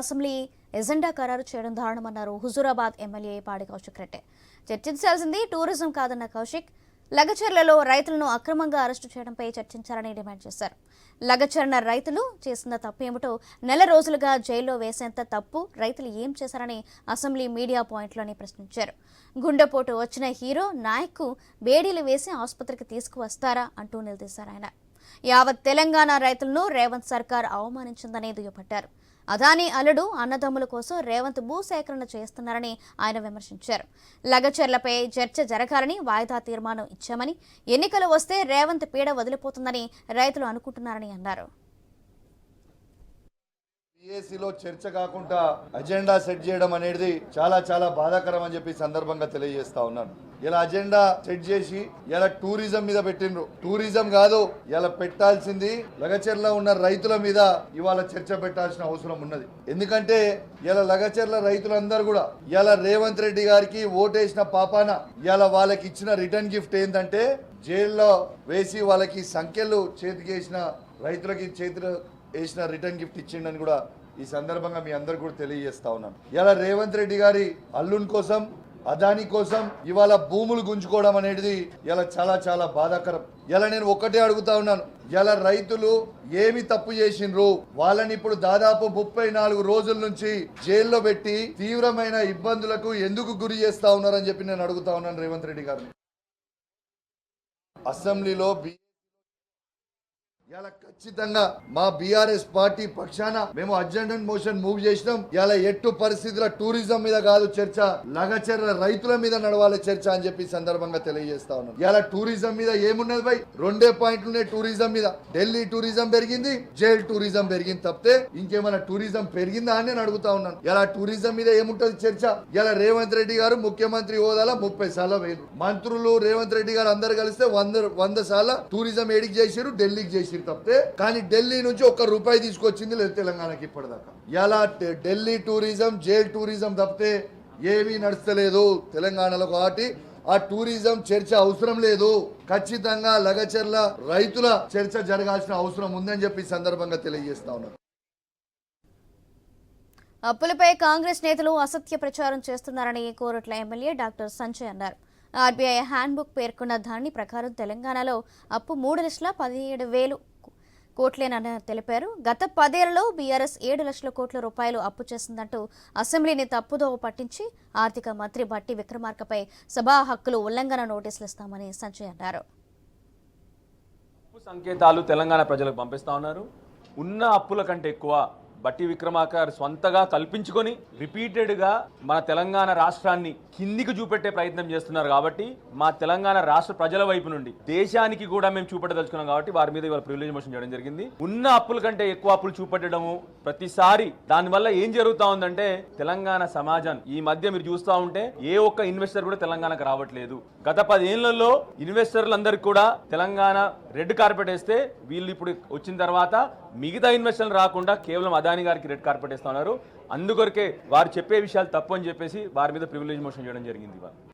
Assembly agenda ఖరారు చేయడం దారుణమన్నారు Huzurabad MLA పాడి కౌశిక్ రెడ్డి. చర్చించాల్సింది టూరిజం కాదన్న కౌశిక్. లగచర్లలో రైతులను అక్రమంగా అరెస్టు చేయడంపై చర్చించాలని డిమాండ్ చేశారు. లగచర్న రైతులు చేసిన తప్పు ఏమిటో నెల రోజులుగా జైల్లో వేసేంత తప్పు రైతులు ఏం చేశారని అసెంబ్లీ మీడియా పాయింట్లోనే ప్రశ్నించారు. గుండెపోటు వచ్చిన హీరో నాయక్కు బేడీలు వేసి ఆసుపత్రికి తీసుకువస్తారా అంటూ నిలదీశారు ఆయన. యావత్ తెలంగాణ రైతులను రేవంత్ సర్కార్ అవమానించిందని దుయ్యబట్టారు. అదానీ అల్లుడు అన్నదమ్ముల కోసం రేవంత్ భూసేకరణ చేస్తున్నారని ఆయన విమర్శించారు. లగచర్లపై చర్చ జరగాలని వాయిదా తీర్మానం ఇచ్చామని ఎన్నికలు వస్తే రేవంత్ పీడ వదిలిపోతుందని రైతులు అనుకుంటున్నారని అన్నారు. పిఏసీలో చర్చ కాకుండా అజెండా సెట్ చేయడం అనేది చాలా చాలా బాధాకరం అని చెప్పి సందర్భంగా తెలియజేస్తా ఉన్నాను. ఇలా అజెండా సెట్ చేసి ఇలా టూరిజం మీద పెట్టిండ్రు. టూరిజం కాదు ఇలా పెట్టాల్సింది లగచర్ల ఉన్న రైతుల మీద ఇవాళ చర్చ పెట్టాల్సిన అవసరం ఉన్నది. ఎందుకంటే ఇలా లగచర్ల రైతులందరూ కూడా ఇలా రేవంత్ రెడ్డి గారికి ఓటేసిన పాపాన ఇలా వాళ్ళకి ఇచ్చిన రిటర్న్ గిఫ్ట్ ఏంటంటే జైల్లో వేసి వాళ్ళకి సంఖ్యలు చేతికేసిన రైతులకి చేతులు వేసిన రిటర్న్ గిఫ్ట్ ఇచ్చిండని కూడా ఈ సందర్భంగా మీ అందరు కూడా తెలియజేస్తా ఉన్నాను. ఇలా రేవంత్ రెడ్డి గారి అల్లున్ కోసం అదాని కోసం ఇవాళ భూములు గుంజుకోవడం అనేది ఇలా చాలా చాలా బాధాకరం. ఇలా నేను ఒక్కటే అడుగుతా ఉన్నాను. ఇలా రైతులు ఏమి తప్పు చేసిండ్రు? వాళ్ళని ఇప్పుడు దాదాపు ముప్పై నాలుగు రోజుల నుంచి జైల్లో పెట్టి తీవ్రమైన ఇబ్బందులకు ఎందుకు గురి చేస్తా ఉన్నారని చెప్పి నేను అడుగుతా ఉన్నాను రేవంత్ రెడ్డి గారిని. అసెంబ్లీలో బి ఇలా ఖచ్చితంగా మా బీఆర్ఎస్ పార్టీ పక్షాన మేము అర్జెంట్ మోషన్ మూవ్ చేసినాం. ఇలా ఎట్టు పరిస్థితుల టూరిజం మీద కాదు చర్చ లగచర్ల రైతుల మీద నడవాలి చర్చ అని చెప్పి సందర్భంగా తెలియజేస్తా ఉన్నాం. ఇలా టూరిజం మీద ఏమున్నది బై? రెండే పాయింట్లు ఉన్నాయి టూరిజం మీద. ఢిల్లీ టూరిజం పెరిగింది జైల్ టూరిజం పెరిగింది తప్పితే ఇంకేమైనా టూరిజం పెరిగిందా అని నేను అడుగుతా ఉన్నాను. ఇలా టూరిజం మీద ఏముంటది చర్చ? ఇలా రేవంత్ రెడ్డి గారు ముఖ్యమంత్రి హోదాలో ముప్పై సార్లు వేరు మంత్రులు రేవంత్ రెడ్డి గారు అందరు కలిస్తే వంద వంద సార్లు టూరిజం ఏడికి చేసిరు ఢిల్లీకి చేసిరు తప్పితే కానీ ఢిల్లీ నుంచి ఒక్క రూపాయి తీసుకొచ్చింది లేదు తెలంగాణకి ఇప్పటిదాకా. ఎలా ఢిల్లీ టూరిజం జైల్ టూరిజం తప్పితే ఏమీ నడుస్తలేదు తెలంగాణలో కాబట్టి ఆ టూరిజం చర్చ అవసరం లేదు. ఖచ్చితంగా లగచర్ల రైతుల చర్చ జరగాల్సిన అవసరం ఉందని చెప్పి సందర్భంగా తెలియజేస్తా ఉన్నారు అప్పులపై కాంగ్రెస్ నేతలు అసత్య ప్రచారం చేస్తున్నారని కోరట్ల ఎమ్మెల్యే డాక్టర్ సంజయ్ అన్నారు. ఆర్బీఐ హ్యాండ్బుక్ పేర్కొన్న దాని ప్రకారం తెలంగాణలో అప్పు మూడు లక్షల పదిహేడు వేలు కోట్లేనని తెలిపారు. గత పదేళ్ళలో బీఆర్ఎస్ ఏడు లక్షల కోట్ల రూపాయలు అప్పు చేసిందంటూ అసెంబ్లీని తప్పుదోవ పట్టించి ఆర్థిక మంత్రి బట్టి విక్రమార్కపై సభా హక్కులు ఉల్లంఘన నోటీసులు ఇస్తామని సంజయ్ అన్నారు. సంకేతాలు తెలంగాణ ప్రజలకు పంపిస్తా ఉన్నారు. ఉన్న అప్పుల కంటే ఎక్కువ బట్టి విక్రమాకర్ సొంతగా కల్పించుకొని రిపీటెడ్గా మన తెలంగాణ రాష్ట్రాన్ని కిందికి చూపెట్టే ప్రయత్నం చేస్తున్నారు కాబట్టి మా తెలంగాణ రాష్ట్ర ప్రజల వైపు నుండి దేశానికి కూడా మేము చూపెట్టదలుచుకున్నాం కాబట్టి వారి మీద ఇవాళ ప్రివిలేజ్ మోషన్ చేయడం జరిగింది. ఉన్న అప్పుల కంటే ఎక్కువ అప్పులు చూపెట్టడము ప్రతిసారి దానివల్ల ఏం జరుగుతా ఉందంటే తెలంగాణ సమాజం ఈ మధ్య మీరు చూస్తూ ఉంటే ఏ ఒక్క ఇన్వెస్టర్ కూడా తెలంగాణకు రావట్లేదు. గత పదేళ్ళలో ఇన్వెస్టర్లందరికీ కూడా తెలంగాణ రెడ్ కార్పెట్ వేస్తే వీళ్ళు ఇప్పుడు వచ్చిన తర్వాత మిగతా ఇన్వెస్టర్లు రాకుండా కేవలం అదాని గారికి రెడ్ కార్పెట్ ఇస్తున్నారు ఉన్నారు. అందుకొరకే వారు చెప్పే విషయాలు తప్పు అని చెప్పేసి వారి మీద ప్రివిలేజ్ మోషన్ చేయడం జరిగింది ఇవాళ.